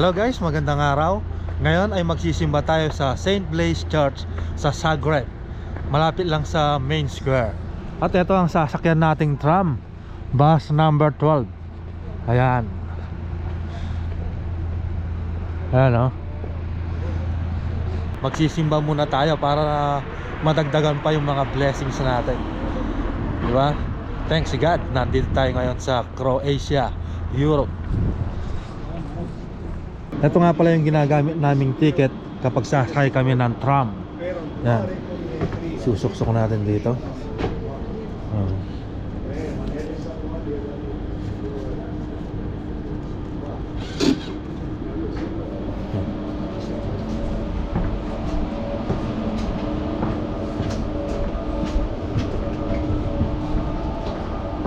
Hello guys, magandang araw. Ngayon ay magsisimba tayo sa St. Blaise Church sa Zagreb. Malapit lang sa main square. At ito ang sasakyan nating tram. Bus number 12. Ayan. Ayan o. Magsisimba muna tayo para madagdagan pa yung mga blessings natin. Di ba? Thanks God, nandito tayo ngayon sa Croatia, Europe. Ito nga pala yung ginagamit naming ticket kapag sasakay kami ng tram. Yan. Susuksok natin dito. Oh.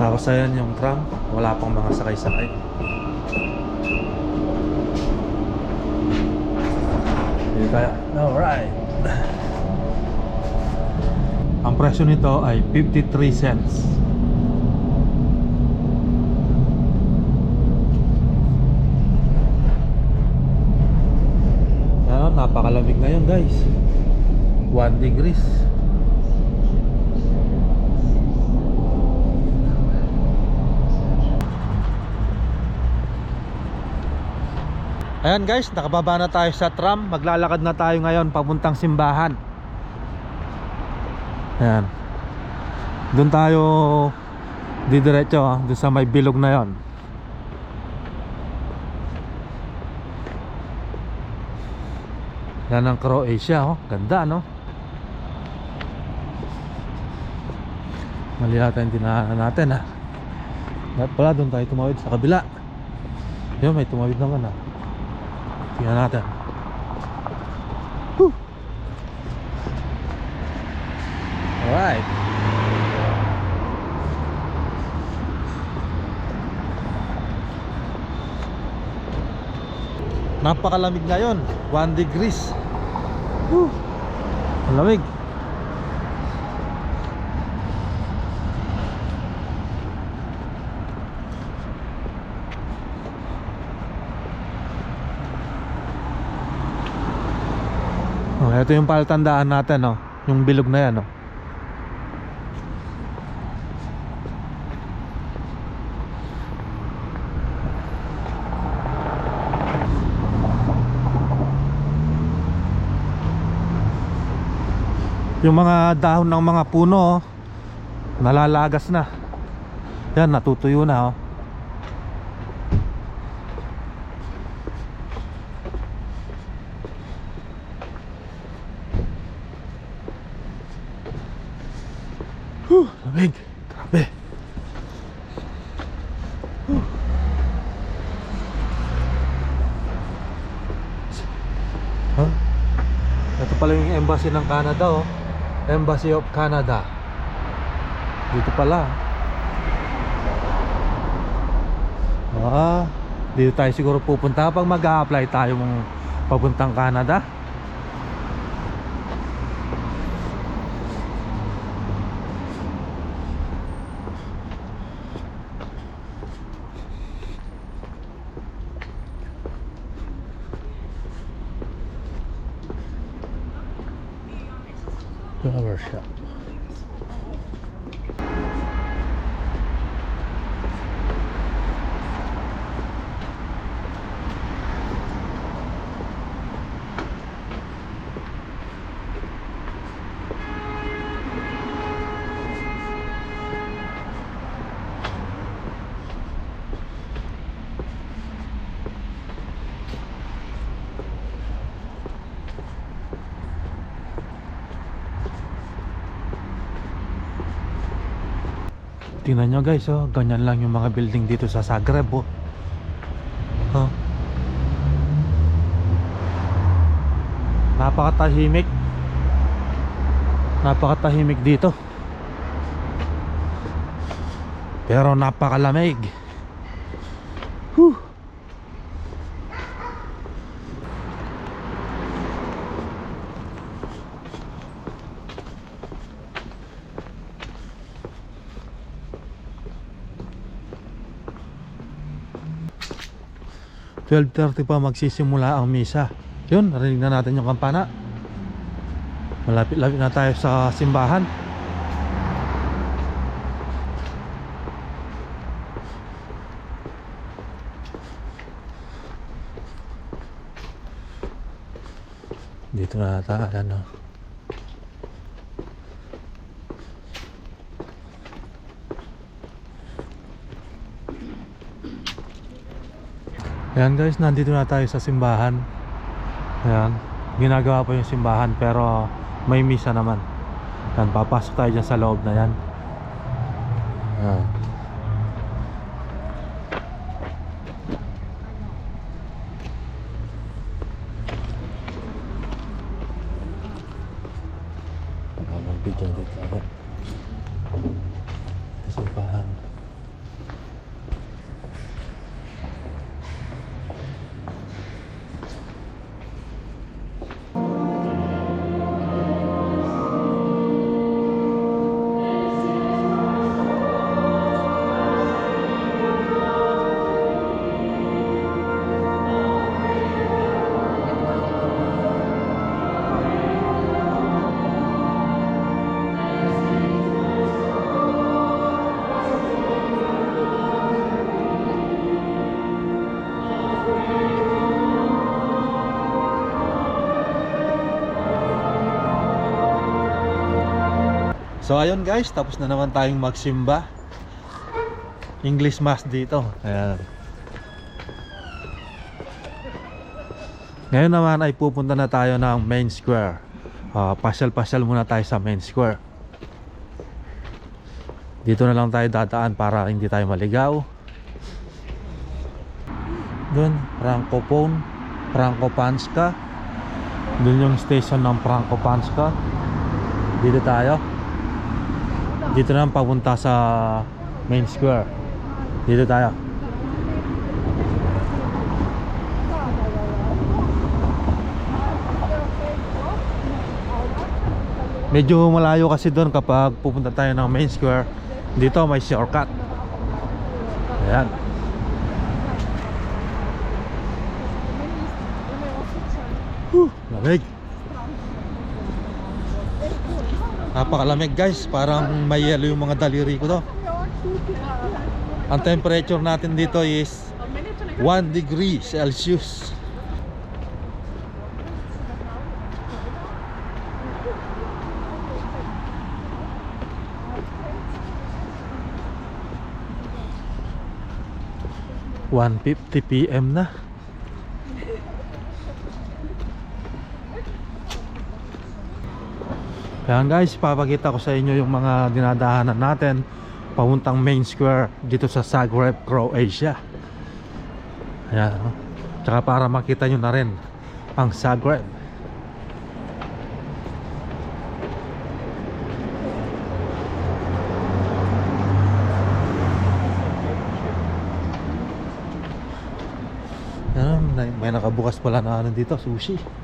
Tapos ayan yung tram, wala pang mga sakay-sakay. Hindi kaya. Alright. Ang presyo nito ay 53 cents. Ayan, napakalamig ngayon guys. 1 degrees. Ayan guys, nakababa na tayo sa tram. Maglalakad na tayo ngayon papuntang simbahan. Ayan. Doon tayo didiretso, ah, doon sa may bilog na yon. Yan ang Croatia, oh. Ganda, no? Mali yata yung dinaanan natin, ha? Dapat pala doon tayo tumawid sa kabila. Yun, may tumawid naman, ha? Tingnan natin. Whew. Alright. Napakalamig ngayon. 1 degrees. Whew. Ang ito yung palatandaan natin, oh. Yung bilog na yan, oh. Yung mga dahon ng mga puno, oh, nalalagas na. Yan, natutuyo na, oh. Lamig. Grabe. Whew. Huh? Ito pala yung embassy ng Canada oh. Embassy of Canada. Dito pala. Ah, dito tayo siguro pupunta pag mag-a-apply tayo mong papuntang Canada. Yeah. Tingnan nyo guys, oh, ganyan lang yung mga building dito sa Zagreb, oh. Huh? Napakatahimik. Napakatahimik dito. Pero napakalamig. 12.30 pa magsisimula ang misa. Yun, narinig na natin yung kampana. Malapit-lapit na tayo sa simbahan. Dito na ata, ano. Ayan guys, nandito na tayo sa simbahan. Ayan, ginagawa pa yung simbahan pero may misa naman. Ayan, papasok tayo dyan sa loob na yan. Ayan. Habang video dito So ayun guys, tapos na naman tayong magsimba. English mass dito. Ayan. Ngayon naman ay pupunta na tayo ng main square. Ah, pasyal-pasyal muna tayo sa main square. Dito na lang tayo dadaan para hindi tayo maligaw. Doon, Francophone, Francopanska. Doon yung station ng Francopanska. Dito tayo. Dito na papunta sa main square. Dito tayo. Medyo malayo kasi doon kapag pupunta tayo ng main square. Dito may shortcut. Ayan. Whew, lamig. Napakalamig guys, parang may yelo yung mga daliri ko to. Ang temperature natin dito is 1 degree Celsius. One fifty PM na. Kaya guys, papakita ko sa inyo yung mga dinadahanan natin papuntang main square dito sa Zagreb, Croatia. Ayan. oh. Tsaka para makita nyo na rin ang Zagreb. Ayan, may nakabukas pala na ano dito, sushi.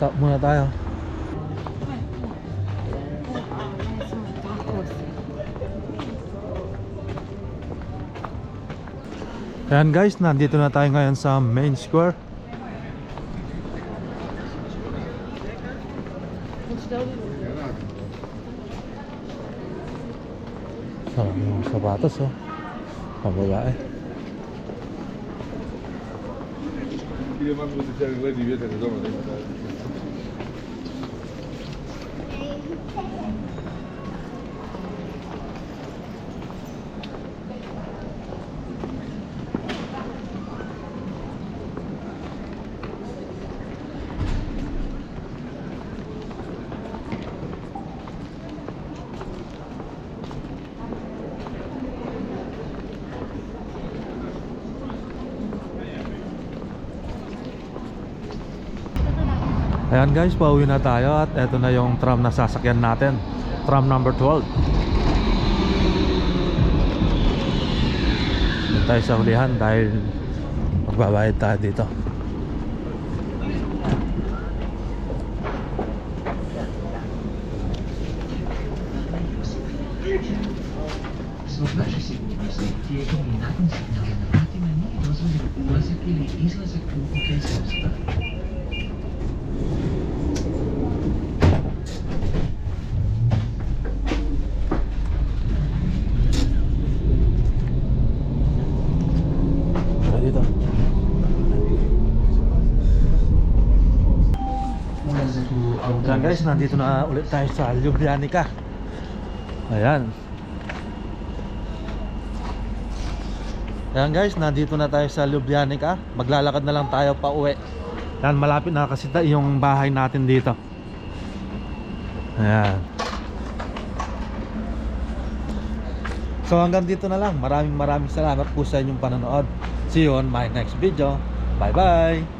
Stop muna tayo. Ayan guys, nandito na tayo ngayon sa main square. Sarap yung sapatos oh. Pambabae. Ieder man moet het zeggen, die weet het Ayan guys, pauwi na tayo at eto na yung tram na sasakyan natin. Tram number 12. Doon tayo sa hulihan dahil magbabayad tayo dito. Sobrang significa que é combinado com sinal na última linha dos uniformes que lhe islas e tudo que Ayan guys, nandito na ulit tayo sa Ljubljanica. Ayan. Ayan guys, nandito na tayo sa Ljubljanica. Maglalakad na lang tayo pa uwi. Ayan, malapit na kasi yung bahay natin dito. Ayan. So hanggang dito na lang. Maraming maraming salamat po sa inyong panonood. See you on my next video. Bye bye!